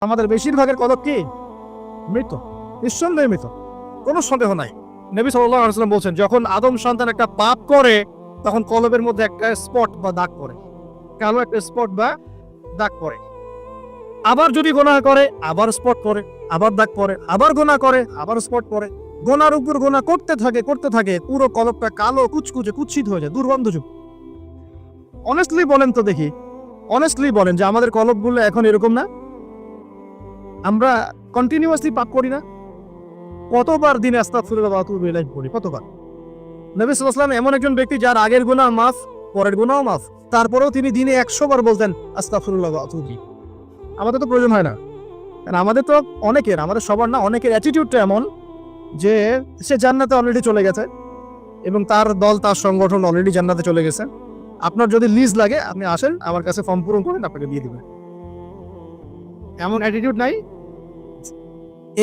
আমাদের বেশিরভাগের কলব কি? মৃত। নিঃসন্দেহে মৃত। কোনো সন্দেহ নাই। নবী আলাইহি বলছেন, যখন আদম সন্তান একটা পাপ করে, তখন কলবের মধ্যে একটা স্পট বা দাগ পড়ে। কালো একটা স্পট বা দাগ পড়ে। আবার যদি গোনা করে, আবার স্পট করে আবার দাগ পড়ে, আবার গোনা করে, আবার স্পট পড়ে। গোনার উপর গোনা করতে থাকে করতে থাকে, পুরো কলবটা কালো, কুচকুচে কুচ্ছিত হয়ে যায়, দুর্গন্ধযুক্ত। অনেস্টলি বলেন তো দেখি। অনেস্টলি বলেন যে আমাদের কলবগুলো এখন এরকম না? আমরা কন্টিনিউয়াসলি পাপ করি না। কতবার দিনে ওয়া আতুবু ইলাইহি পড়ি, কতবার? নবী ওয়াসাল্লাম এমন একজন ব্যক্তি যার আগের গুনাহ মাফ, পরের গুনাহও মাফ। তারপরেও তিনি দিনে একশো বার বলতেন আতুবু আমাদের তো প্রয়োজন হয় না। কারণ আমাদের তো অনেকের, আমাদের সবার না অনেকের অ্যাটিটিউডটা এমন যে সে জান্নাতে অলরেডি চলে গেছে এবং তার দল, তার সংগঠন অলরেডি জান্নাতে চলে গেছে। আপনার যদি লিজ লাগে, আপনি আসেন, আমার কাছে ফর্ম পূরণ করেন, আপনাকে দিয়ে দিবেন। এমন অ্যাটিটিউড নাই?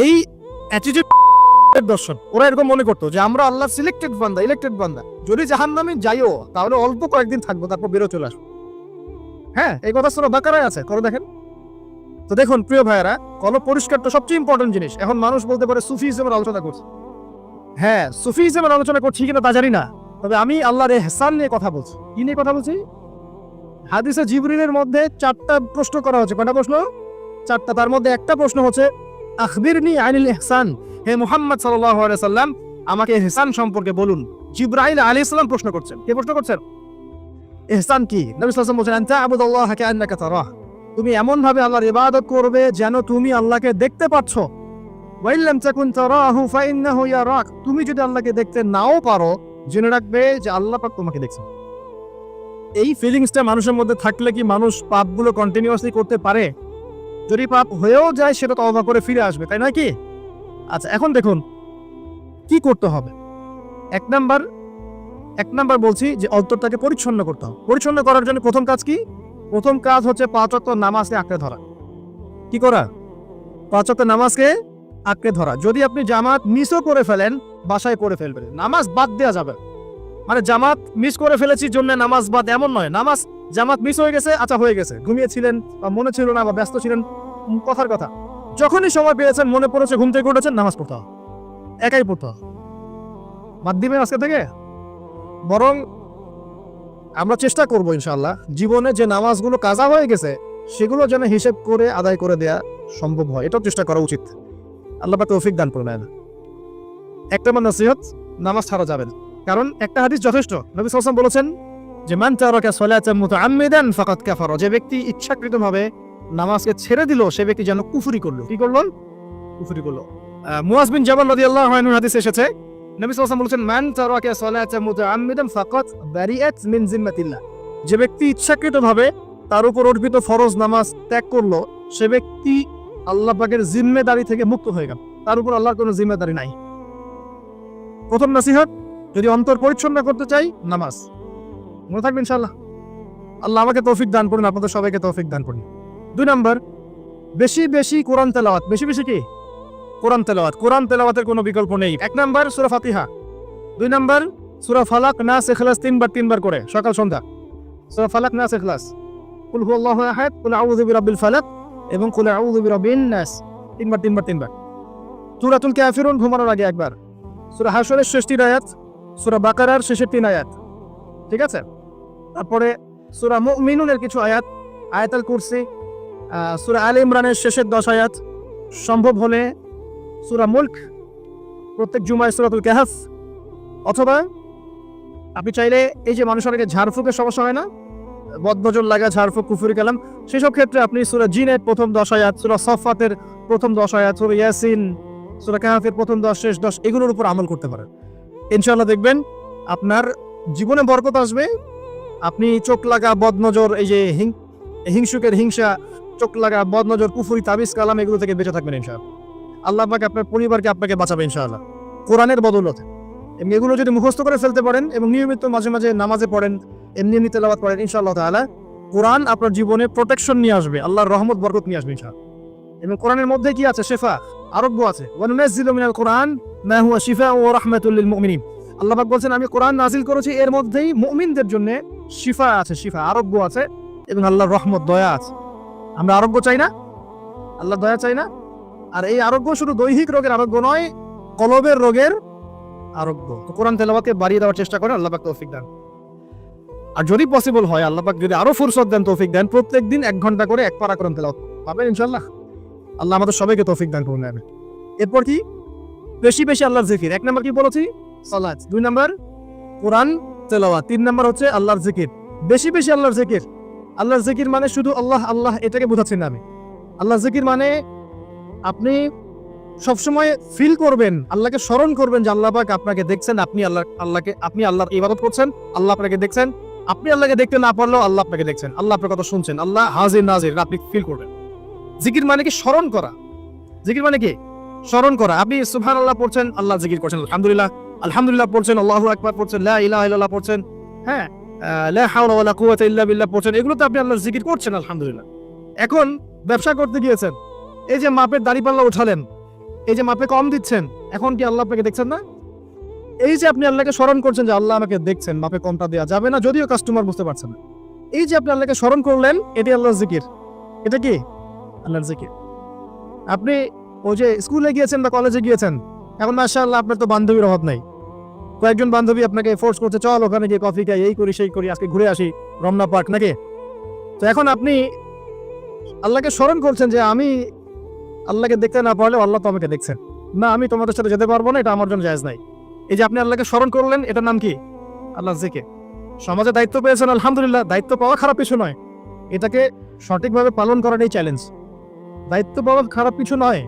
এই অ্যাটিটিউড দর্শন। ওরা এরকম মনে করতো যে আমরা আল্লাহ সিলেক্টেড বান্দা ইলেক্টেড বান্দা। যদি জাহান নামে যাইও, তাহলে অল্প কয়েকদিন থাকব, তারপর বেরো চলে আসব। হ্যাঁ এই কথা শুনে, বাকারায় আছে, করো দেখেন। তো দেখুন, প্রিয় ভাইয়েরা, কলব পরিষ্কার তো সবচেয়ে ইম্পর্টেন্ট জিনিস। এখন মানুষ বলতে পারে সুফিজমের আলোচনা করছে। হ্যাঁ সুফিজমের আলোচনা করছি কিনা তা জানি না। তবে আমি আল্লাহর এহসান নিয়ে কথা বলছি। কি নিয়ে কথা বলছি? হাদিসে জিবরিনের মধ্যে চারটা প্রশ্ন করা হচ্ছে কয়টা প্রশ্ন? চারটা, তার মধ্যে একটা প্রশ্ন হচ্ছে, আখবিরনি ইহসান। হে মুহাম্মদ সাল্লাম আমাকে ইহসান সম্পর্কে বলুন। জিব্রাইল আলাইহিস সালাম প্রশ্ন করছেন। কে প্রশ্ন করছেন? ইহসান কি? বলছেন কাআন্নাকা তারাহ। তুমি এমন ভাবে আল্লাহর ইবাদত করবে যেন তুমি আল্লাহকে দেখতে পাচ্ছ। তারাহু তুমি যদি আল্লাহকে দেখতে নাও পারো, জেনে রাখবে যে আল্লাহ পাক তোমাকে দেখছেন এই ফিলিংসটা মানুষের মধ্যে থাকলে কি মানুষ পাপগুলো কন্টিনিউয়াসলি করতে পারে? যদি পাপ হয়েও যায় সেটা তওবা করে ফিরে আসবে, তাই নয় কি? আচ্ছা এখন দেখুন, কি করতে হবে? এক নাম্বার এক নাম্বার বলছি যে অন্তরটাকে পরিচ্ছন্ন করতে হবে। পরিচ্ছন্ন করার জন্য প্রথম কাজ কি? প্রথম কাজ হচ্ছে পাঁচ ওয়াক্ত নামাজকে আঁকড়ে ধরা। কি করা? পাঁচ ওয়াক্ত নামাজকে আঁকড়ে ধরা। যদি আপনি জামাত মিসও করে ফেলেন, বাসায় পড়ে ফেলবেন। নামাজ বাদ দেওয়া যাবে। মানে জামাত মিস করে ফেলেছি, জন্য নামাজ বাদ এমন নয়। নামাজ জামাত মিস হয়ে গেছে আচ্ছা হয়ে গেছে। ঘুমিয়েছিলেন বা মনে ছিল না বা ব্যস্ত ছিলেন কথার কথা। যখনই সময় পেয়েছেন, মনে পড়েছে ঘুম থেকে উঠেছেন, নামাজ পড়তে একাই পড়তে বাদ দিবেন আজকে থেকে? বরং আমরা চেষ্টা করব ইনশাল্লাহ জীবনে যে নামাজগুলো কাজা হয়ে গেছে, সেগুলো যেন হিসেব করে, আদায় করে দেয়া সম্ভব হয়। এটাও চেষ্টা করা উচিত। আল্লাহ তৌফিক দান করবেন একটা মান নসিহত, নামাজ ছাড়া যাবেন। কারণ একটা হাদিস যথেষ্ট। নবী সাল্লাল্লাহু বলেছেন যে মান তারাকা সালাতান মুতাআম্মিদান, ফাকাদ কাফারা। যে ব্যক্তি ইচ্ছাকৃতভাবে নামাজকে ছেড়ে দিল, সে ব্যক্তি যেন কুফরি করল। কি করল? কুফরি করল। মুয়াজ বিন জাবাল রাদিয়াল্লাহু আনহু হাদিস এসেছে, নবী সাল্লাল্লাহু বলেছেন, মান তারাকা সালাতান মুতাআম্মিদান, ফাকাদ বারিআত মিন জিম্মাতিল্লাহ যে ব্যক্তি ইচ্ছাকৃতভাবে তার উপর অর্পিত ফরজ নামাজ ত্যাগ করল, সে ব্যক্তি আল্লাহ পাকের জিম্মেদারি থেকে মুক্ত হয়ে গেল। তার উপর আল্লাহর কোনো জিম্মেদারি নাই। প্রথম নসিহত, যদি অন্তর পরিচ্ছন্ন করতে চাই, নামাজ। মনে থাকবে ইনশাল্লাহ আল্লাহ আমাকে তৌফিক দান করুন, আপনাদের সবাইকে তৌফিক দান করুন। দুই নম্বর, বেশি বেশি কোরআন তেলাওয়াত। বেশি বেশি কি? কোরআন তেলাওয়াত। কোরআন তেলাওয়াতের কোনো বিকল্প নেই। এক নম্বর, সুরা ফাতিহা। দুই নম্বর, সুরা ফালাক না ইখলাস তিনবার তিনবার করে, সকাল, সন্ধ্যা। সুরা ফালাক নাস ইখলাস। কুল হুয়াল্লাহু আহাদ, কুল আউযু বিরাব্বিল ফালাক এবং কুল আউযু বিরাব্বিন নাস। তিনবার তিনবার তিনবার। সূরাতুল কাফিরুন ঘুমানোর আগে একবার। সূরা হাশরের তিন আয়াত, সূরা বাকারার শেষের তিন আয়াত। ঠিক আছে? তারপরে সূরা মুমিনুনের কিছু আয়াত, আয়াতুল কুরসি সুরা আলে ইমরানের শেষের দশ আয়াত। সম্ভব হলে সুরা মুলক প্রত্যেক জুমায় সুরাতুল কাহফ, অথবা আপনি চাইলে এই যে মানুষের অনেকে ঝাড়ফুকের সমস্যা হয় না, বদনজর লাগা, ঝাড়ফুক, কুফুরি, কালাম, সেসব ক্ষেত্রে আপনি সূরা জিনের প্রথম দশ আয়াত, সুরা সফাতের প্রথম দশ আয়াত, সূরা ইয়াসিন, সুরা কাহফের প্রথম দশ, শেষ দশ, এগুলোর উপর আমল করতে পারেন। ইনশাল্লাহ দেখবেন আপনার জীবনে বরকত আসবে। আপনি চোখ লাগা বদনজর, এই যে হিংসুকের হিংসা, চোখ লাগা বদনজর, কুফুরি, তাবিজ, কালাম, এগুলো থেকে বেঁচে থাকবেন ইনশাআল্লাহ। আল্লাহ পাক আপনার পরিবারকে আপনাকে বাঁচাবে ইনশাআল্লাহ। কোরআনের বদৌলতে। এবং এগুলো যদি মুখস্থ করে ফেলতে পারেন এবং নিয়মিত মাঝে মাঝে নামাজে পড়েন, এমনি এমনি তেলাওয়াত করেন, ইনশাআল্লাহ তাআলা কোরআন আপনার জীবনে প্রোটেকশন নিয়ে আসবে, আল্লাহর রহমত, বরকত নিয়ে আসবে ইনশাআল্লাহ। এবং কোরআনের মধ্যে কি আছে? শেফা, আরোগ্য আছে। ওয়ানুনাজ্জিলু মিনাল কোরআন, মা হুয়া শিফা ওয়া রাহমাতুল লিল আল্লাহ পাক বলছেন, আমি কোরআন নাজিল করেছি, এর মধ্যেই মুমিনদের জন্য শিফা আছে, শিফা, আরোগ্য আছে এবং আল্লাহর রহমত, দয়া আছে। আমরা আরোগ্য চাই না? আল্লাহ দয়া চাই না? আর এই আরোগ্য শুধু দৈহিক রোগের আরোগ্য নয়, কলবের রোগের আরোগ্য। তো কোরআন তেলাবাকে বাড়িয়ে দেওয়ার চেষ্টা করেন আল্লাহ পাক তৌফিক দেন। আর যদি পসিবল হয় আল্লাহ পাক যদি আরও ফুরসত দেন, তৌফিক দেন, প্রত্যেক দিন এক ঘণ্টা করে এক পারা কোরআন তেলাওয়াত পাবেন ইনশাল্লাহ আল্লাহ আমাদের সবাইকে তৌফিক দান করুন। এরপর কি? বেশি বেশি আল্লাহর জিকির। এক নাম্বার কি বলেছি? সালাত। দুই নাম্বার, কোরআন, তেলাওয়াত। তিন নাম্বার হচ্ছে আল্লাহর জিকির। বেশি বেশি আল্লাহর জিকির। আল্লাহর জিকির মানে শুধু আল্লাহ আল্লাহ এটাকে বোঝাচ্ছি না আমি। আল্লাহর জিকির মানে আপনি সবসময় ফিল করবেন, আল্লাহকে স্মরণ করবেন যে আল্লাহ পাক আপনাকে দেখছেন, আপনি আল্লাহ, আল্লাহকে, আপনি আল্লাহর ইবাদত করছেন, আল্লাহ আপনাকে দেখছেন। আপনি আল্লাহকে দেখতে না পারলেও আল্লাহ আপনাকে দেখছেন। আল্লাহ আপনার কথা শুনছেন। আল্লাহ হাজির নাজির, আপনি ফিল করবেন। জিকির মানে কি? স্মরণ করা। জিকির মানে কি? স্মরণ করা। আপনি সুবহান আল্লাহ পড়ছেন, আল্লাহ জিকির করছেন, আলহামদুলিল্লাহ। আলহামদুলিল্লাহ পড়ছেন, আল্লাহু আকবার পড়ছেন, লা ইলাহা পড়ছেন হ্যাঁ লা হাওলা ইল্লা বিল্লাহ পড়ছেন এগুলো তো আপনি আল্লাহর জিকির করছেন, আলহামদুলিল্লাহ। এখন ব্যবসা করতে গিয়েছেন, এই যে মাপের দাড়িপাল্লা উঠালেন, এই যে মাপে কম দিচ্ছেন, এখন কি আল্লাহ আপনাকে দেখছেন না? এই যে আপনি আল্লাহকে স্মরণ করছেন যে আল্লাহ আমাকে দেখছেন, মাপে কমটা দেওয়া যাবে না, যদিও কাস্টমার বুঝতে পারছেন না। এই যে আপনি আল্লাহকে স্মরণ করলেন, এটি আল্লাহর জিকির। এটা কি? আল্লাহর জিকির। আপনি ওই যে স্কুলে গিয়েছেন বা কলেজে গিয়েছেন, এখন মাশাআল্লাহ আপনার তো বান্ধবীর অভাব নাই। কয়েকজন বান্ধবী আপনাকে ফোর্স করছে, চল ওখানে গিয়ে কফি খাই, এই করি, সেই করি, আজকে ঘুরে আসি, রমনা পার্ক নাকি? তো এখন আপনি আল্লাহকে স্মরণ করছেন যে আমি আল্লাহকে দেখতে না পারলেও আল্লাহ তো আমাকে দেখছেন। না, আমি তোমাদের সাথে যেতে পারব না, এটা আমার জন্য জায়জ নাই। এই যে আপনি আল্লাহকে স্মরণ করলেন, এটার নাম কি? আল্লাহ জিকে সমাজে দায়িত্ব পেয়েছেন, আলহামদুলিল্লাহ, দায়িত্ব পাওয়া খারাপ কিছু নয়। এটাকে সঠিকভাবে পালন করাটাই চ্যালেঞ্জ দায়িত্ব পাওয়া খারাপ কিছু নয়।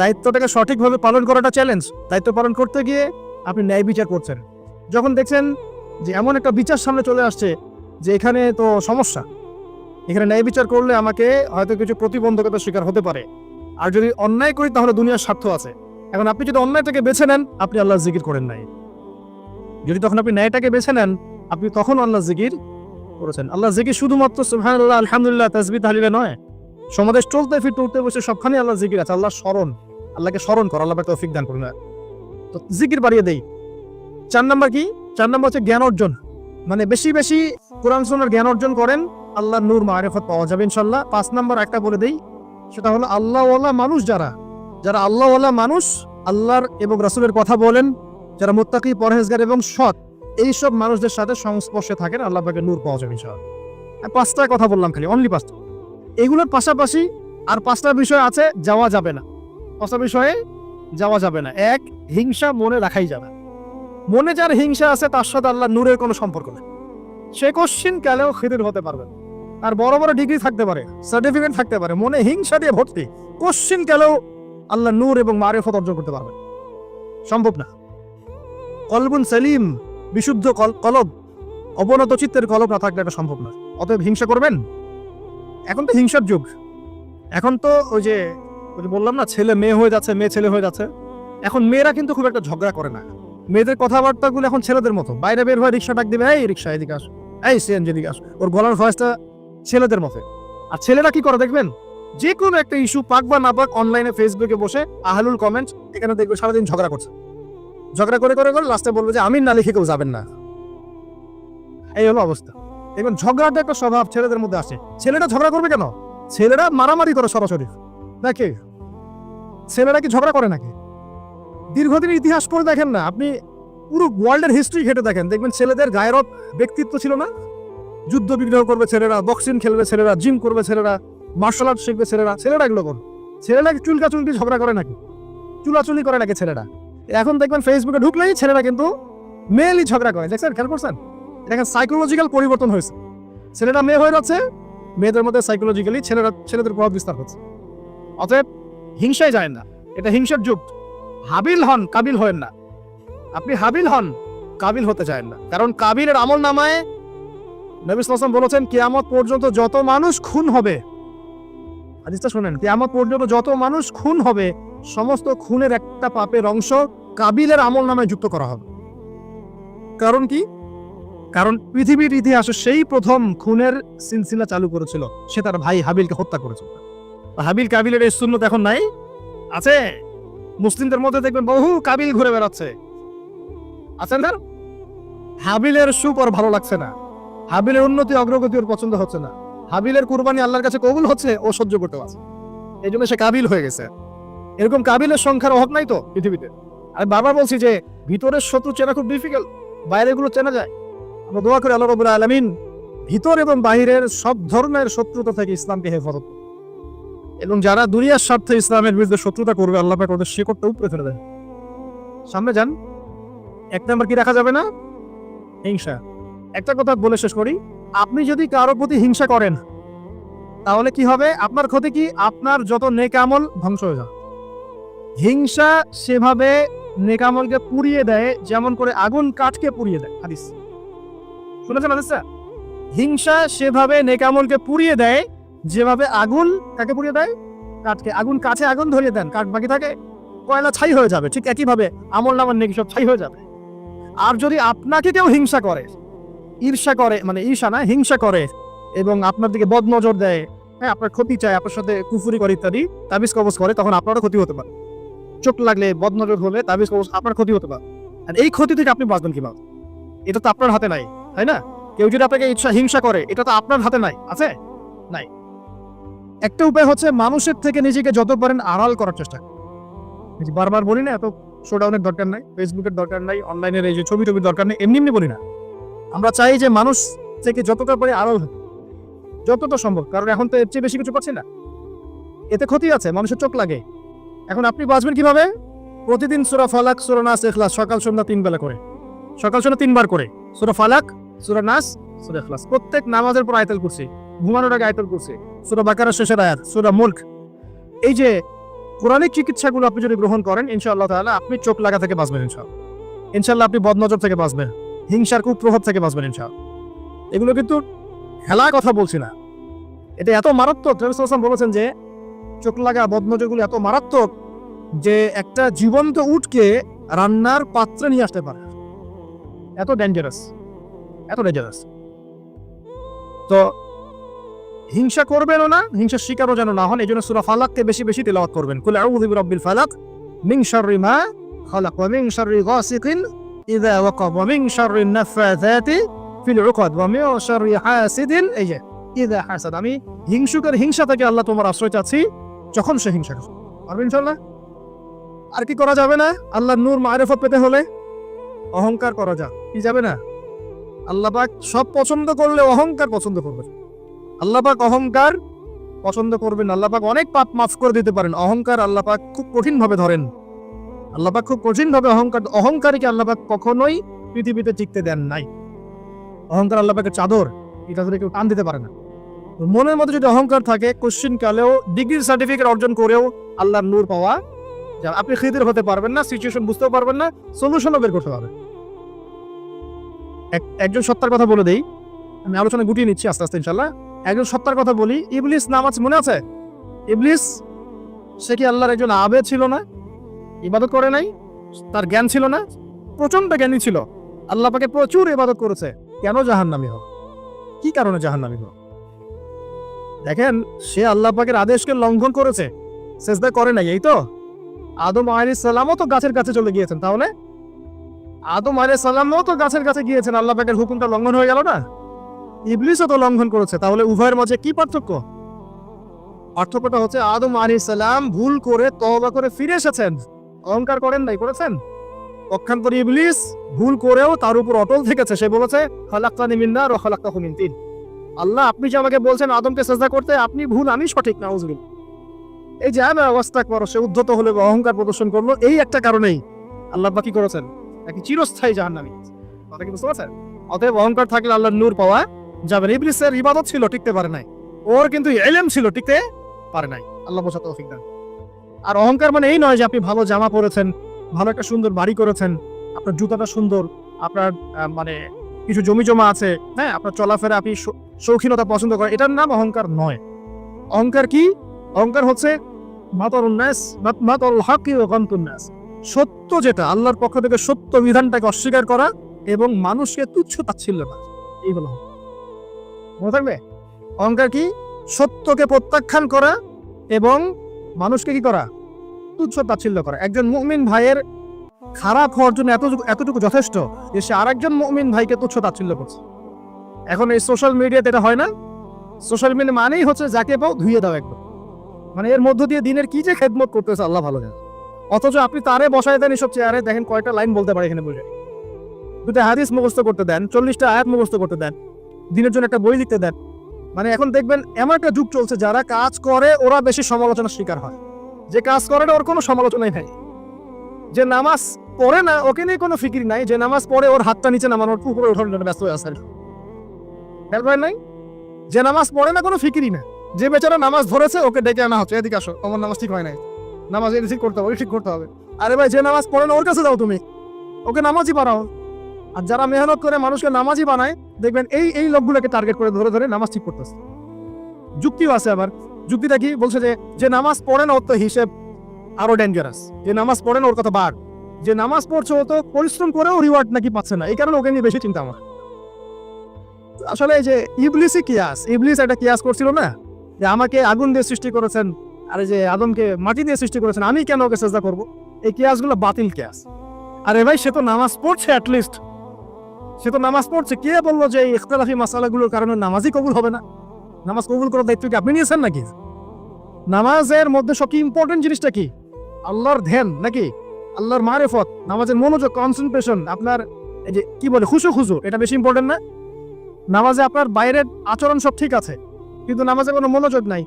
দায়িত্বটাকে সঠিকভাবে পালন করাটা চ্যালেঞ্জ দায়িত্ব পালন করতে গিয়ে আপনি ন্যায় বিচার করছেন। যখন দেখছেন যে এমন একটা বিচার সামনে চলে আসছে যে এখানে তো সমস্যা, এখানে ন্যায় বিচার করলে আমাকে হয়তো কিছু প্রতিবন্ধকতার শিকার হতে পারে। আর যদি অন্যায় করি তাহলে দুনিয়ার স্বার্থ আছে। এখন আপনি যদি অন্যায়টাকে বেছে নেন, আপনি আল্লাহ জিকির করেন নাই। যদি তখন আপনি ন্যায়টাকে বেছে নেন, আপনি তখন আল্লাহ জিকির করেছেন। আল্লাহ জিকির শুধুমাত্র সুবহানাল্লাহ, আলহামদুলিল্লাহ, তাসবিহ তাহলিলে নয়। সমাজে চলতে ফিরতে উঠতে বসে সবখানে আল্লাহ জিকির আছে। আল্লাহ স্মরণ, আল্লাহকে স্মরণ কর, আল্লাহ তৌফিক দান করুন। জিকির বাড়িয়ে দেই। চার নাম্বার কি? চার নাম্বার হচ্ছে জ্ঞান অর্জন। মানে বেশি বেশি কোরআন সুন্নাহর জ্ঞান অর্জন করেন, আল্লাহ নূর মারিফত পাওয়া যাবে ইনশাল্লাহ পাঁচ নাম্বার একটা বলে দেই, সেটা হলো আল্লাহওয়ালা মানুষ যারা যারা আল্লাহওয়ালা মানুষ, আল্লাহর এবং রাসূলের কথা বলেন, যারা মুত্তাকি, পরহেজগার এবং সৎ, এইসব মানুষদের সাথে সংস্পর্শে থাকেন, আল্লাহ পাকে নূর পাওয়া যাবে ইনশাআল্লাহ। আর পাঁচটা কথা বললাম খালি অনলি পাঁচটা। এগুলোর পাশাপাশি আর পাঁচটা বিষয় আছে, যাওয়া যাবে না। পাঁচটা বিষয়ে যাওয়া যাবে না। এক হিংসা মনে রাখাই যাবে। মনে যার হিংসা আছে, তার সাথে আল্লাহ নূরের কোনো সম্পর্ক নেই। সে কোশ্চিন কালেও খিদির হতে পারবে আর বড় বড় ডিগ্রি থাকতে পারে সার্টিফিকেট থাকতে পারে, মনে হিংসা দিয়ে ভর্তি কোশ্চিন কালেও আল্লাহ নূর এবং মারেফত অর্জন করতে পারবে সম্ভব না। কলবুন সেলিম, বিশুদ্ধ কলব, অবনত চিত্তের কলব না থাকলে এটা সম্ভব না অতএব হিংসা করবেন? এখন তো হিংসার যুগ। এখন তো ওই যে বললাম না, ছেলে মেয়ে হয়ে যাচ্ছে, মেয়ে ছেলে হয়ে যাচ্ছে। এখন মেয়েরা কিন্তু খুব একটা ঝগড়া করে না। মেয়েদের কথাবার্তাগুলো এখন ছেলেদের মতো। বাইরে বের হয়ে রিক্সা ডাক দিবে, এই রিক্সা, এদিকে আস। এই সিএনজি, এদিকে আস। ওর গলার ভয়েসটা ছেলেদের মতো। আর ছেলেরা কি করে দেখবেন? যে কোনো একটা ইস্যু পাক বা না পাক অনলাইনে, ফেসবুকে বসে আহলুল কমেন্ট, এখানে দেখবে সারাদিন ঝগড়া করছে। ঝগড়া করে করে করে লাস্টে বলবে যে আমি না লিখে কেউ যাবেন না। এই হলো অবস্থা। দেখবেন ঝগড়াটা একটা স্বভাব ছেলেদের মধ্যে আসে। ছেলেরা ঝগড়া করবে কেন? ছেলেরা মারামারি করে সরাসরি। নাকি? ছেলেরা কি ঝগড়া করে নাকি? দীর্ঘদিনের ইতিহাস পড়ে দেখেন না। আপনি পুরো ওয়ার্ল্ডের হিস্ট্রি ঘেটে দেখেন। দেখবেন ছেলেদের গায়েরব ব্যক্তিত্ব ছিল না। যুদ্ধ বিগ্রহ করবে ছেলেরা বক্সিং খেলবে ছেলেরা জিম করবে ছেলেরা মার্শাল আর্ট শিখবে ছেলেরা। ছেলেরা এগুলো করবে ছেলেরা কি চুলকা চুলকি ঝগড়া করে নাকি? চুলাচুলি করে নাকি ছেলেরা? এখন দেখবেন ফেসবুকে ঢুকলেই ছেলেরা কিন্তু মেয়েলি ঝগড়া করে। দেখছেন? খেয়াল করছেন? দেখেন সাইকোলজিক্যাল পরিবর্তন হয়েছে। ছেলেরা মেয়ে হয়ে যাচ্ছে, মেয়েদের মধ্যে সাইকোলজিক্যালি ছেলেরা ছেলেদের প্রভাব বিস্তার হচ্ছে। অতএব হিংসায় যায় না। এটা হিংসার যুগ। হাবিল হন, কাবিল হন না। আপনি হাবিল হন, কাবিল হতে চান না। কারণ কাবিলের আমল নামায় নবী সাল্লাম বলেছেন, কেয়ামত পর্যন্ত যত মানুষ খুন হবে, হাদিসটা শোনেন, কেয়ামত পর্যন্ত যত মানুষ খুন হবে, সমস্ত খুনের একটা পাপের অংশ কাবিলের আমল নামায় যুক্ত করা হবে। কারণ কি? কারণ পৃথিবীর ইতিহাসে সেই প্রথম খুনের সিলসিলা চালু করেছিল, সে তার ভাই হাবিলকে হত্যা করেছিল। হাবিল কাবিলের এই শূন্যত এখন নাই? আছে? মুসলিমদের মধ্যে দেখবেন বহু কাবিল ঘুরে বেড়াচ্ছে। আছেন না হাবিলের সুপ ওর ভালো লাগছে না। হাবিলের উন্নতি অগ্রগতি ওর পছন্দ হচ্ছে না। হাবিলের কুরবানি আল্লাহর কাছে কবুল হচ্ছে ও সহ্য করতে পারছে এই জন্য সে কাবিল হয়ে গেছে। এরকম কাবিলের সংখ্যার অভাব নাই তো পৃথিবীতে। আমি বারবার বলছি যে, ভিতরের শত্রু চেনা খুব ডিফিকাল্ট বাইরেগুলো চেনা যায়। আমরা দোয়া করি আল্লাহ রবুল্লা আলমিন, ভিতর এবং বাহিরের সব ধরনের শত্রুতা থেকে ইসলামকে হেফাজত। এবং যারা দুনিয়ার স্বার্থে ইসলামের বিরুদ্ধে শত্রুতা করবে, আল্লাহ পাক ওদের শিকড়টা উপরে ফেলে দেন সামনে যান। এক নাম্বার কি রাখা যাবে না? হিংসা। একটা কথা বলে শেষ করি। আপনি যদি কারও প্রতি হিংসা করেন, তাহলে কি হবে? আপনার ক্ষতি কি? আপনার যত নেকামল ধ্বংস হয়ে যাবে। হিংসা সেভাবে নেকামলকে পুড়িয়ে দেয়, যেমন করে আগুন কাঠকে পুড়িয়ে দেয়। হাদিস। শুনেছেন হাদিসটা? হিংসা সেভাবে নেকামলকে পুড়িয়ে দেয় যেভাবে আগুন কাকে পুড়িয়ে দেয়? কাঠকে। আগুন কাছে আগুন ধরিয়ে দেন। কাঠ বাকি থাকে, কয়লা ছাই হয়ে যাবে। ঠিক একইভাবে আমল নামার নেকি সব ছাই হয়ে যাবে। আর যদি আপনাকে কেউ হিংসা করে, ঈর্ষা করে মানে ঈর্ষা না, হিংসা করে এবং আপনার দিকে বদ নজর দেয় হ্যাঁ আপনার ক্ষতি চায়, আপনার সাথে কুফুরি করে ইত্যাদি, তাবিজ কবজ করে, তখন আপনারও ক্ষতি হতে পারে। চোখ লাগলে বদনজর হলে তাবিজ কবজ, আপনার ক্ষতি হতে পারে। আর এই ক্ষতি থেকে আপনি বাঁচবেন কীভাবে? এটা তো আপনার হাতে নাই, তাই না? কেউ যদি আপনাকে ইচ্ছা হিংসা করে, এটা তো আপনার হাতে নাই, আছে? নাই। একটা উপায় হচ্ছে মানুষের থেকে নিজেকে যত পারেন আড়াল করার চেষ্টা বারবার বলি না, এত শোডাউনের দরকার নাই ফেসবুকের দরকার নাই অনলাইনের এই যে ছবি টবি দরকার নেই এমনি এমনি বলি না। আমরা চাই যে মানুষ থেকে যতটা পারে আড়াল হতে যতটা সম্ভব, কারণ এখন তো এর চেয়ে বেশি কিছু পাচ্ছি না। এতে ক্ষতি আছে, মানুষের চোখ লাগে। এখন আপনি বাঁচবেন কীভাবে? প্রতিদিন সুরা ফালাক, সুরা নাস এখলাস সকাল, সন্ধ্যা তিন বেলা করে। সকাল, সন্ধ্যা তিনবার করে। সুরা ফালাক, সুরা নাস, সুরা এখলাস প্রত্যেক নামাজের পর আয়তাল করছি ঘুমানোর আগে আয়তল করছি। সুরা বাকারা শেষের আয়াত, সুরা মুল্ক। এই যে কোরআনিক চিকিৎসাগুলো আপনি যদি গ্রহণ করেন, ইনশাআল্লাহ তাহলে আপনি চোখ লাগা থেকে বাঁচবেন, ইনশাআল্লাহ। ইনশাআল্লাহ আপনি বদনজর থেকে বাঁচবেন, হিংসার কুপ্রভাব থেকে বাঁচবেন, ইনশাআল্লাহ। এগুলো কিন্তু খেলা কথা বলছি না। এটা এত মারাত্মক সাল্লাল্লাহু বলেছেন যে চোখ লাগা বদনজরগুলো এত মারাত্মক যে একটা জীবন্ত উটকে রান্নার পাত্রে নিয়ে আসতে পারে এত ডেঞ্জারাস এত ডেঞ্জারাস তো হিংসা করবেনও না, হিংসার শিকারও যেন না হন এই জন্য সুরা ফালাককে বেশি বেশি তেলাওয়াত করবেন। কুল আউযু বিরাব্বিল ফালাক মিন শাররি মা খালাক ওয়া মিন শাররি গাসিকিন ইযা ওয়াকাব ওয়া মিন শাররি নাফাযাতি ফিল উকাদ ওয়া মিন শাররি হাসিদিন। এই যে, ইযা হাসাদ, আমি হিংসুকের হিংসা থেকে আল্লাহ তোমার আশ্রয় চাচ্ছি যখন সে হিংসা করে পারবেন ইনশাআল্লাহ? আর কি করা যাবে না? আল্লাহর নূর মারিফত পেতে হলে? অহংকার করা যা কি যাবে না? আল্লাহ পাক সব পছন্দ করলে অহংকার পছন্দ করবে। আল্লাহ পাক অহংকার পছন্দ করবেন আল্লাহ পাক অনেক পাপ মাফ করে দিতে পারেন। অহংকার আল্লাহ পাক খুব কঠিন ভাবে ধরেন। আল্লাহ পাক খুব কঠিন ভাবে অহংকার, অহংকারীকে আল্লাহ পাক কখনোই পৃথিবীতে টিকতে দেন নাই। অহংকার আল্লাহ পাকের চাদর, এটা ধরে কেউ টান দিতে পারে না। মনের মধ্যে যদি অহংকার থাকে কোশ্চিন কালেও ডিগ্রি সার্টিফিকেট অর্জন করেও আল্লাহর নূর পাওয়া আপনি খিদির হতে পারবেন না সিচুয়েশন বুঝতেও পারবেন না সলিউশনও বের করতে পারবেন। এক- একজন সত্তার কথা বলে দেই। আমি আলোচনা গুটিয়ে নিচ্ছি আস্তে আস্তে ইনশাল্লাহ একজন সত্তার কথা বলি, ইবলিস নাম আছে, মনে আছে? ইবলিস, সে কি আল্লাহর একজন আবে ছিল না? ইবাদত করে নাই? তার জ্ঞান ছিল না? প্রচণ্ড জ্ঞানী ছিল। আল্লাহ পাকে প্রচুর ইবাদত করেছে। কেন জাহান্নামী হল কি কারণে জাহান্নামী হোক? দেখেন, সে আল্লাহ পাকের আদেশকে লঙ্ঘন করেছে। সেজদা করে নাই, এই তো? আদম আলাইহিস সালামও তো গাছের কাছে চলে গিয়েছেন, তাহলে? আদম আলাইহিস সালামও তো গাছের কাছে গিয়েছেন, আল্লাহ পাকের হুকুমটা লঙ্ঘন হয়ে গেল না? ইবলিসও তো লঙ্ঘন করেছে, তাহলে উভয়ের মাঝে কি পার্থক্য? পার্থক্যটা হচ্ছে আদম আলাইহিস সালাম ভুল করে তওবা করে ফিরে এসেছেন। অহংকার করেন নাই, করেছেন? পক্ষান্তরে ইবলিস ভুল করেও তার উপর অটল থেকেছে। সে বলেছে, খালাক্তানি মিন নার ওয়া খালাক্তাহু তিন। আল্লাহ, আপনি যে আমাকে বলছেন আদমকে সেজদা করতে, আপনি ভুল, আমি সঠিক না উজবিল এই যে আমার অবস্থা করো সে উদ্ধত হলে অহংকার প্রদর্শন করল, এই একটা কারণেই। আল্লাহ বাকি করেছেন? নাকি চিরস্থায়ী জাহান্নামী? কথা কি বুঝতে পারছেন? অতএব অহংকার থাকলে আল্লাহর নূর পাওয়া যাবে না ইবলিসের ইবাদত ছিল টিকতে পারে নাই। ওর কিন্তু এলেম ছিল টিকতে পারে নাই। আল্লাহ বোঝা তৌফিক দেন। আর অহংকার মানে এই নয় যে আপনি ভালো জামা পরেছেন, ভালো একটা সুন্দর বাড়ি করেছেন, আপনার জুতাটা সুন্দর, আপনার মানে কিছু জমি জমা আছে হ্যাঁ আপনার চলাফেরা আপনি শৌখিনতা পছন্দ করেন, এটার নাম অহংকার নয়। অহংকার কি? অহংকার হচ্ছে মাতরুন নাস, মাত- মাতরুল হাকি ওয়া গামতুন নাস। সত্য যেটা, আল্লাহর পক্ষ থেকে সত্য বিধানটাকে অস্বীকার করা এবং মানুষকে তুচ্ছ তাচ্ছিল্য করা। এই হলো অহংকার। মনে থাকবে? অহংকার কি? সত্যকে প্রত্যাখ্যান করা এবং মানুষকে কি করা? তুচ্ছ তাচ্ছিল্য করা। একজন মুমিন ভাইয়ের খারাপ হওয়ার জন্য এতটুকু এতটুকু যথেষ্ট যে সে আরেকজন মুমিন ভাইকে তুচ্ছ তাচ্ছিল্য করছে। এখন এই সোশ্যাল মিডিয়াতে এটা হয় না। সোশ্যাল মিডিয়া মানেই হচ্ছে যাকে পাও ধুয়ে দাও একদম। মানে এর মধ্য দিয়ে দিনের কি যে খেদমত করতেছে আল্লাহ ভালো জানে। অথচ আপনি তারে বসায় দেন এসব চেয়ারে, দেখেন কয়টা লাইন বলতে পারে এখানে বসে। দুটো হাদিস মুখস্থ করতে দেন, চল্লিশটা আয়াত মুখস্থ করতে দেন। দিনের জন্য একটা বই লিখতে দেন। মানে এখন দেখবেন এমন একটা যুগ চলছে, যারা কাজ করে, ওরা বেশি সমালোচনার শিকার হয়। যে কাজ করে না, ওর কোনো সমালোচনাই নাই। যে নামাজ পড়ে না, ওকে নিয়ে কোনো ফিকির নাই। যে নামাজ পড়ে, ওর হাতটা নিচে নামানোর উপরে ওঠানোর জন্য ব্যস্ত হয়ে আছে। খেয়াল নাই? যে নামাজ পড়ে না, কোনো ফিকিরই না যে বেচারা নামাজ ধরেছে, ওকে ডেকে আনা হচ্ছে। এদিকে আসো তোমার নামাজ ঠিক হয় নাই। নামাজ এই ঠিক করতে হবে ঠিক করতে হবে। আরে ভাই, যে নামাজ পড়ে না, ওর কাছে যাও তুমি। ওকে নামাজই বানাও আর যারা মেহনত করে মানুষকে নামাজই বানায়, দেখবেন এই এই লোকগুলোকে টার্গেট করে ধরে ধরে নামাজ ঠিক করতেছে। যুক্তিও আছে আবার। যুক্তিটা কি? বলছে যে যে নামাজ পড়ে না ওর তো হিসেব আরও ডেঞ্জারাস যে নামাজ পড়ে না ওর কথা বার যে নামাজ পড়ছে ও তো পরিশ্রম করেও রিওয়ার্ড নাকি পাচ্ছে না। এই কারণে ওকে নিয়ে বেশি চিন্তা আমার। আসলে যে ইবলিসই কিয়াস। ইবলিস একটা কিয়াস করছিল না? যে আমাকে আগুন দিয়ে সৃষ্টি করেছেন, আর যে আদমকে মাটি দিয়ে সৃষ্টি করেছেন, আমি কেন ওকে চেষ্টা করব? এই কিয়াসগুলো বাতিল কিয়াস। আরে ভাই, সে তো নামাজ পড়ছে অ্যাটলিস্ট সে তো নামাজ পড়ছে। কে বলল যে এই ইখতলাফি মাসালাগুলোর কারণে নামাজই কবুল হবে না? নামাজ কবুল করার দায়িত্ব কি আপনি নিয়েছেন নাকি? নামাজের মধ্যে সবচেয়ে ইম্পর্টেন্ট জিনিসটা কি? আল্লাহর ধ্যান নাকি? আল্লাহর মারেফত, নামাজের মনোযোগ কনসেন্ট্রেশন আপনার এই যে কি বলে খুশু খুশু এটা বেশি ইম্পর্টেন্ট না? নামাজে আপনার বাইরের আচরণ সব ঠিক আছে, কিন্তু নামাজে কোনো মনোযোগ নাই।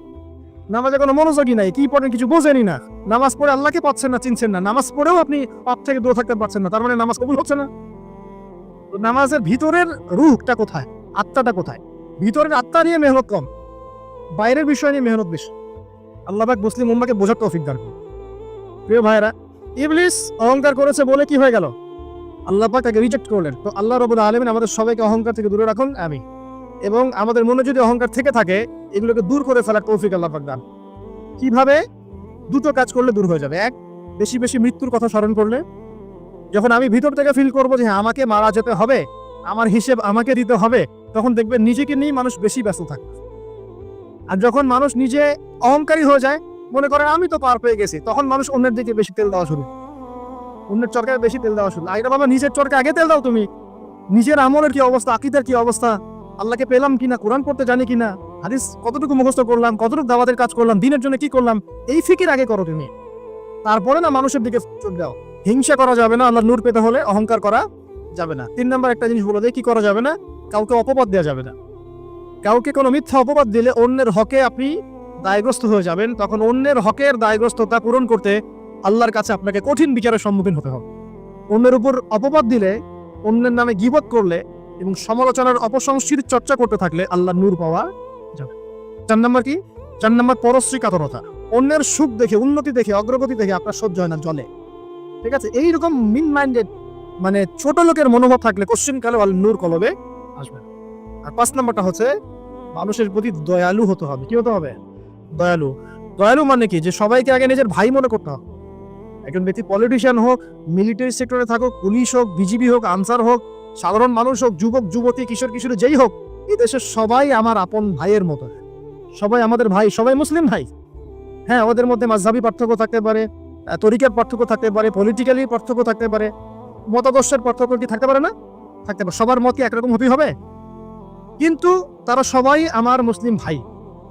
নামাজে কোনো মনোযোগই নাই, কি পড়েন কিছু বোঝেনি না। নামাজ পড়ে আল্লাহকে পাচ্ছেন না, চিনছেন না। নামাজ পড়েও আপনি পাপ থেকে দূরে থাকতে পারছেন না, তার মানে নামাজ কবুল হচ্ছে না। নামাজের ভিতরের রূহটা কোথায়? আত্মাটা কোথায়? ভিতরের আত্মা নিয়ে মেহনত কম। বাইরের বিষয় নিয়ে মেহনত বেশি। আল্লাহবাক মুসলিম উম্মাকে বোঝার তৌফিক দান করুন। প্রিয় ভাইরা ইবলিস অহংকার করেছে বলে কি হয়ে গেল? আল্লাহ পাক তাকে রিজেক্ট করলেন। তো আল্লাহ রবুল আলমিন আমাদের সবাইকে অহংকার থেকে দূরে রাখুন। আমি এবং আমাদের মনে যদি অহংকার থেকে থাকে, এগুলোকে দূর করে ফেলার তৌফিক আল্লাহ পাক দান। কীভাবে? দুটো কাজ করলে দূর হয়ে যাবে। এক, বেশি বেশি মৃত্যুর কথা স্মরণ করলে। যখন আমি ভিতর থেকে ফিল করব যে হ্যাঁ, আমাকে মারা যেতে হবে আমার হিসেব আমাকে দিতে হবে তখন দেখবেন নিজেকে নিয়ে মানুষ বেশি ব্যস্ত থাকবে আর যখন মানুষ নিজে অহংকারী হয়ে যায় মনে করে আমি তো পার পেয়ে গেছি তখন মানুষ অন্যের দিকে বেশি তেল দেওয়া শুরু অন্যের চরকায় বেশি তেল দেওয়া শুরু আগে বাবা নিজের চরকে আগে তেল দাও তুমি। নিজের আমলের কি অবস্থা আকিদের কি অবস্থা? আল্লাহকে পেলাম কিনা কোরআন পড়তে জানি কিনা? হাদিস কতটুকু মুখস্থ করলাম কতটুকু দাওয়াতের কাজ করলাম দিনের জন্য কি করলাম? এই ফিকির আগে করো তুমি। তারপরে না মানুষের দিকে চোখ দাও। হিংসা করা যাবে না আল্লাহ নূর পেতে হলে অহংকার করা যাবে না। তিন নম্বর একটা জিনিস বলে দেয়, কি করা যাবে না? কাউকে অপবাদ দেওয়া যাবে না। কাউকে কোনো মিথ্যা অপবাদ দিলে অন্যের হকে আপনি দায়গ্রস্ত হয়ে যাবেন। তখন অন্যের হকের দায়গ্রস্ততা পূরণ করতে আল্লাহর কাছে আপনাকে কঠিন বিচারের সম্মুখীন হতে হবে। অন্যের উপর অপবাদ দিলে, অন্যের নামে গিবত করলে এবং সমালোচনার অপসংস্কৃতির চর্চা করতে থাকলে আল্লাহ নূর পাওয়া যাবে। চার নম্বর কি? চার নম্বর পরশ্রী কাতরতা অন্যের সুখ দেখে, উন্নতি দেখে, অগ্রগতি দেখে আপনার সহ্য হয় না জলে ঠিক আছে? এইরকম মিন মাইন্ডেড মানে ছোট লোকের মনোভাব থাকলে কোশ্চিন কালে আল্লাহ নূর কলবে আসবে আর পাঁচ নম্বরটা হচ্ছে, মানুষের প্রতি দয়ালু হতে হবে। কি হতে হবে? দয়ালু। দয়ালু মানে কি? যে সবাইকে আগে নিজের ভাই মনে করতে হবে। একজন ব্যক্তি পলিটিশিয়ান হোক মিলিটারি সেক্টরে থাকুক পুলিশ হোক বিজিবি হোক, আনসার হোক, সাধারণ মানুষ হোক, যুবক, যুবতী, কিশোর, কিশোরী, যেই হোক, এই দেশের সবাই আমার আপন ভাইয়ের মতো। সবাই আমাদের ভাই, সবাই মুসলিম ভাই। হ্যাঁ ওদের মধ্যে মাঝহাবি পার্থক্য থাকতে পারে। তরিকার পার্থক্য থাকতে পারে পলিটিক্যালি পার্থক্য থাকতে পারে, মতাদর্শের পার্থক্য কি থাকতে পারে না? থাকতে পারে। সবার মত কি একরকম হতেই হবে? কিন্তু তারা সবাই আমার মুসলিম ভাই।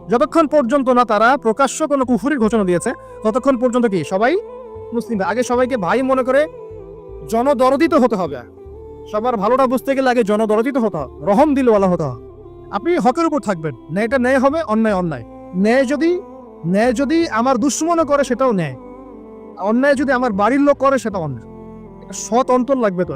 যতক্ষণ পর্যন্ত না তারা প্রকাশ্য কোনো কুফুরির ঘোষণা দিয়েছে, ততক্ষণ পর্যন্ত কি সবাই মুসলিম আগে সবাইকে ভাই মনে করে জনদরদিত হতে হবে। সবার ভালোটা বুঝতে গেলে আগে জনদরদিত হতে হবে। রহম দিলওয়ালা হতে হবে। আপনি হকের উপর থাকবেন। ন্যায়টা ন্যায় হবে, অন্যায় অন্যায়। ন্যায় যদি ন্যায় যদি আমার দুশ্মনও করে, সেটাও ন্যায়। অন্যায় যদি আমার বাড়ির লোক করে, সেটা অন্যায়। সৎ অন্তর লাগবে তো।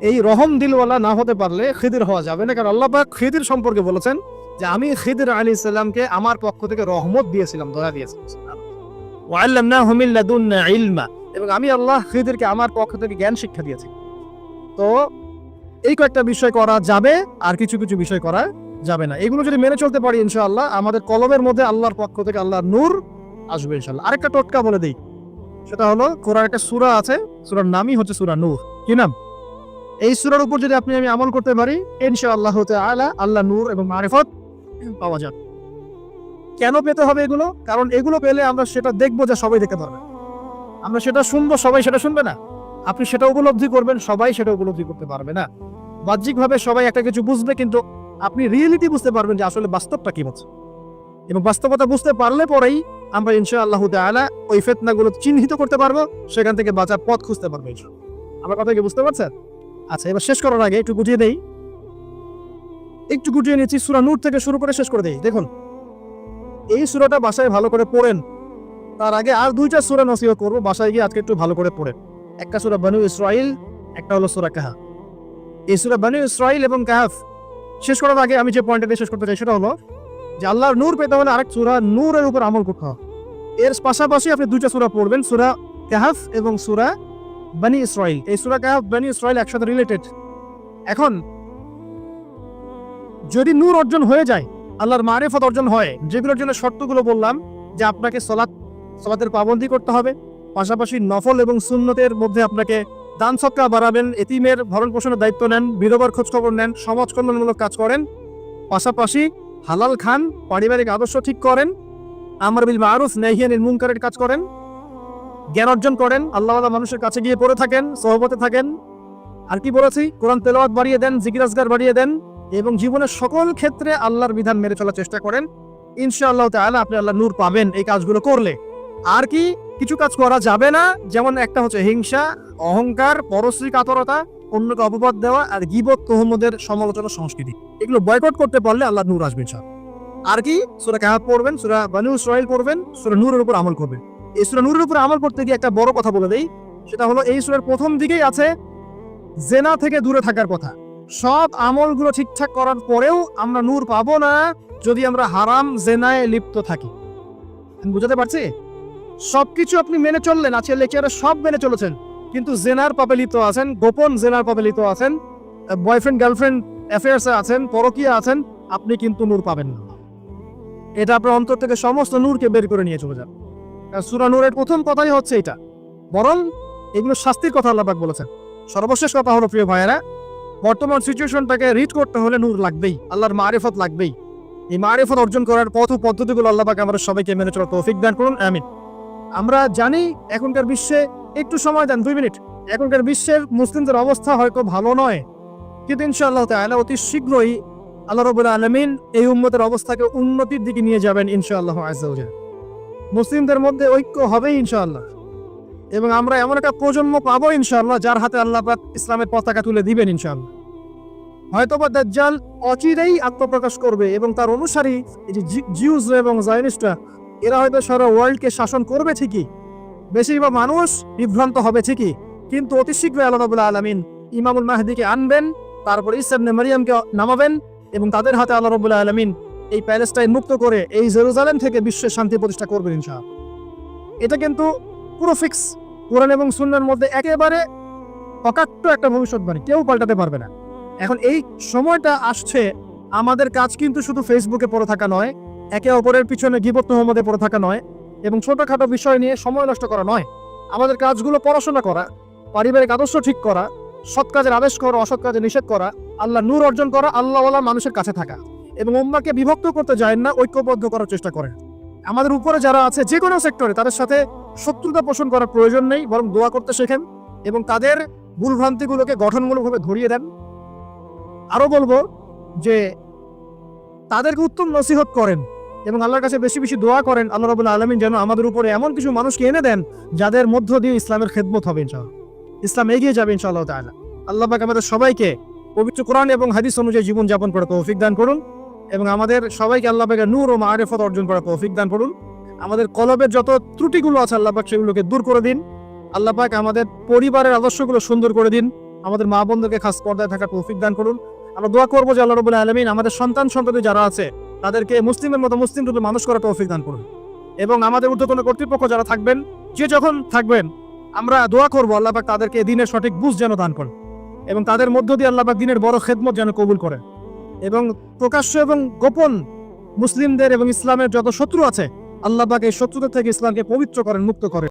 এই রহম দিলওয়ালা না হতে পারলে খিদির হওয়া যাবে না। কারণ আল্লাহ খিদির সম্পর্কে বলেছেন যে, আমি খিদির আলী ইসলামকে আমার পক্ষ থেকে রহমত দিয়েছিলাম, দয়া দিয়েছিলাম ইলমা। এবং আমি আল্লাহ খিদিরকে আমার পক্ষ থেকে জ্ঞান শিক্ষা দিয়েছি। তো এই কয়েকটা বিষয় করা যাবে, আর কিছু কিছু বিষয় করা যাবে না। এগুলো যদি মেনে চলতে পারি, ইনশাআল্লাহ, আমাদের কলমের মধ্যে আল্লাহর পক্ষ থেকে আল্লাহর নূর আসবে, ইনশাআল্লাহ। আরেকটা টোটকা বলে দিই। সেটা হলো কোরআন একটা সূরা আছে, সূরার নামই হচ্ছে সূরা নূর। কি নাম? এই সূরার উপর যদি আপনি আমি আমল করতে পারি, ইনশাআল্লাহ তাআলা আল্লাহ নূর এবং মারিফত পাওয়া যাবে। কেন পেতে হবে এগুলো? কারণ এগুলো পেলে আমরা সেটা দেখব যে সবাই দেখতে পারবে আমরা সেটা শুনব, সবাই সেটা শুনবে না। আপনি সেটা উপলব্ধি করবেন, সবাই সেটা উপলব্ধি করতে পারবে না। বাহ্যিকভাবে সবাই একটা কিছু বুঝবে, কিন্তু আপনি রিয়েলিটি বুঝতে পারবেন যে আসলে বাস্তবটা কি হচ্ছে। এবং বাস্তবতা বুঝতে পারলে পরেই আমরা ইনশা আল্লাহ তাআলা ওই ফেতনাগুলো চিহ্নিত করতে পারব, সেখান থেকে বাঁচার পথ খুঁজতে পারব। আমার কথা কি বুঝতে পারছেন? আচ্ছা এবার শেষ করার আগে একটু গুটিয়ে দেই। একটু গুটিয়ে নিচ্ছি, সুরা নূর থেকে শুরু করে শেষ করে দেই। দেখুন, এই সুরাটা বাসায় ভালো করে পড়েন। তার আগে আর দুইটা সুরা নসিহ করব, বাসায় গিয়ে আজকে একটু ভালো করে পড়েন। একটা সুরা বানু ইসরাইল, একটা হলো সুরা কাহা এই সুরা বানু ইসরাইল এবং কাহাফ শেষ করার আগে আমি যে পয়েন্টটা শেষ করতে চাই সেটা হলো যে আল্লাহর নূর পেতে হলে আরেক সুরা নূরের উপর আমল করতে হবে এর পাশাপাশি আপনি দুইটা সুরা পড়বেন, সুরা কাহাফ এবং সুরা বানি ইসরাইল এই সুরা কাহাফ, বানি ইসরাইল একসাথে রিলেটেড এখন, যদি নূর অর্জন হয়ে যায়, আল্লাহর মারিফত অর্জন হয়, যেগুলোর জন্য শর্তগুলো বললাম, যে আপনাকে সলাৎ, সলাতের পাবন্দি করতে হবে, পাশাপাশি নফল এবং সুন্নতের মধ্যে আপনাকে দান সৎকা বাড়াবেন, এতিমের ভরণ পোষণের দায়িত্ব নেন, বিধবার খোঁজখবর নেন, সমাজ কল্যাণমূলক কাজ করেন, পাশাপাশি হালাল খান পারিবারিক আদর্শ ঠিক করেন, আমার বিল মারুফ নেহিয়ানিল মুনকারের কাজ করেন, জ্ঞান অর্জন করেন আল্লাহ মানুষের কাছে গিয়ে পড়ে থাকেন, সহবতে থাকেন। আর কি বলেছি? কোরআন তেলাওয়াত বাড়িয়ে দেন জিকিরাজগার বাড়িয়ে দেন এবং জীবনের সকল ক্ষেত্রে আল্লাহর বিধান মেনে চলার চেষ্টা করেন। ইনশাআল্লাহ তাআলা আপনি আল্লাহ নূর পাবেন এই কাজগুলো করলে। আর কি? কিছু কাজ করা যাবে না, যেমন একটা হচ্ছে হিংসা, অহংকার, পরশ্রী, কাতরতা অন্যকে অপবাদ দেওয়া আর গিবত তোহমদের সমালোচনা সংস্কৃতি। এগুলো বয়কট করতে পারলে আল্লাহ নূর আসবে ইনশাআল্লাহ। আর কি? সুরা কাহাব পড়বেন, সুরা বানু ইসরাইল পড়বেন, সুরা নূরের উপর আমল করবেন। এই সুরা নূরের উপর আমল করতে গিয়ে একটা বড় কথা বলে দেই, সেটা হলো এই সুরের প্রথম দিকেই আছে জেনা থেকে দূরে থাকার কথা। সব আমলগুলো ঠিকঠাক করার পরেও আমরা নূর পাবো না যদি আমরা হারাম জেনায় লিপ্ত থাকি। বুঝাতে পারছি? সবকিছু আপনি মেনে চললেন আছে লেকচারে সব মেনে চলেছেন। কিন্তু জেনার পাপে লিপ্ত আছেন, গোপন জেনার পাপে লিপ্ত আছেন বয়ফ্রেন্ড গার্লফ্রেন্ড অ্যাফেয়ার্সে আছেন, পরকীয়া আছেন, আপনি কিন্তু নূর পাবেন না। এটা আপনার অন্তর থেকে সমস্ত নূরকে বের করে নিয়ে চলে যান। সুরা নূরের প্রথম কথাই হচ্ছে এটা। বরং এগুলো শাস্তির কথা আল্লাহবাক বলেছেন। সর্বশেষ কথা হলো, প্রিয় ভাইয়েরা, বর্তমান সিচুয়েশনটাকে রিড করতে হলে নূর লাগবেই, আল্লাহর মারেফত লাগবেই। এই মারেফত অর্জন করার পথ পদ্ধতিগুলো আল্লাহ পাক আমরা সবাইকে মেনে চলার তৌফিক দান করুন, আমিন। আমরা জানি এখনকার বিশ্বে একটু সময় দেন, দুই মিনিট। এখনকার বিশ্বের মুসলিমদের অবস্থা হয়তো ভালো নয়। কিন্তু ইনশাআল্লাহ তাআলা অতি শীঘ্রই আল্লাহ রবুল্লা আলমিন এই উম্মতের অবস্থাকে উন্নতির দিকে নিয়ে যাবেন ইনশাআল্লাহ আজাউজা মুসলিমদের মধ্যে ঐক্য হবেই ইনশাআল্লাহ। এবং আমরা এমন একটা প্রজন্ম পাবো ইনশাআল্লাহ যার হাতে আল্লাহ ইসলামের পতাকা তুলে দিবেন ইনশাআল্লাহ। হয়তোবা দাজ্জাল অচিরেই আত্মপ্রকাশ করবে এবং তার অনুসারী যে জি- জিউস এবং জায়নিস্টরা এরা হয়তো সারা ওয়ার্ল্ডকে শাসন করবে ঠিকই। বেশিরভাগ মানুষ বিভ্রান্ত হবে ঠিকই। কিন্তু অতি শীঘ্রই আল্লাহ রাবুল্লাহ আলমিন ইমামুল মাহদিকে আনবেন, তারপর ইসাবনে মারিয়ামকে নামাবেন এবং তাদের হাতে আল্লাহ রবুল্লাহ আলমিন এই প্যালেস্টাইন মুক্ত করে এই জেরুজালেম থেকে বিশ্বের শান্তি প্রতিষ্ঠা করবেন ইনশা এটা কিন্তু পুরো ফিক্স। কোরআন এবং সুন্নার মধ্যে একেবারে অকাট্য একটা ভবিষ্যৎবাণী, কেউ পাল্টাতে পারবে না। এখন এই সময়টা আসছে, আমাদের কাজ কিন্তু শুধু ফেসবুকে পড়ে থাকা নয় একে অপরের পিছনে গিবত মোহাম্মদে পড়ে থাকা নয় এবং ছোটখাটো বিষয় নিয়ে সময় নষ্ট করা নয়। আমাদের কাজগুলো পড়াশোনা করা, পারিবারিক আদর্শ ঠিক করা, সৎ কাজের আদেশ করা, অসৎ কাজে নিষেধ করা, আল্লাহ নূর অর্জন করা, আল্লাহওয়ালা মানুষের কাছে থাকা এবং উম্মাকে বিভক্ত করতে যায় না, ঐক্যবদ্ধ করার চেষ্টা করেন আমাদের উপরে যারা আছে, যে কোনো সেক্টরে তাদের সাথে শত্রুতা পোষণ করার প্রয়োজন নেই, বরং দোয়া করতে শেখেন এবং তাদের ভুলভ্রান্তিগুলোকে গঠনমূলকভাবে ধরিয়ে দেন। আরও বলব যে তাদেরকে উত্তম নসিহত করেন। এবং আল্লাহর কাছে বেশি বেশি দোয়া করেন, আল্লাহ রাবুল্লাহ আলমিন যেন আমাদের উপরে এমন কিছু মানুষকে এনে দেন যাদের মধ্য দিয়ে ইসলামের খেদমত হবে, ইনশাআল্লাহ। ইসলাম এগিয়ে যাবে, ইনশাআল্লাহ তাআলা। আল্লাহ পাক আমাদের সবাইকে পবিত্র কোরআন এবং হাদিস অনুযায়ী জীবন যাপন করে তৌফিক দান করুন এবং আমাদের সবাইকে আল্লাহ পাকের নূর ও মারেফত অর্জন করা তৌফিক দান করুন। আমাদের কলবের যত ত্রুটিগুলো আছে আল্লাহ পাক সেগুলোকে দূর করে দিন। আল্লাহ পাক আমাদের পরিবারের আদর্শগুলো সুন্দর করে দিন। আমাদের মা বন্ধুকে খাস পর্দায় থাকা তৌফিক দান করুন। আমরা দোয়া করব যে আল্লাহ রবুল্লাহ আলমিন আমাদের সন্তান সন্ততি যারা আছে তাদেরকে মুসলিমের মতো মুসলিম রূপে মানুষ করার তৌফিক দান করুন। এবং আমাদের ঊর্ধ্বতন কর্তৃপক্ষ যারা থাকবেন, যে যখন থাকবেন, আমরা দোয়া করব আল্লাহ পাক তাদেরকে দিনের সঠিক বুঝ যেন দান করেন এবং তাদের মধ্য দিয়ে আল্লাহবাক দিনের বড় খেদমত যেন কবুল করেন। এবং প্রকাশ্য এবং গোপন মুসলিমদের এবং ইসলামের যত শত্রু আছে, আল্লাহ পাক এই শত্রুদের থেকে ইসলামকে পবিত্র করেন, মুক্ত করেন।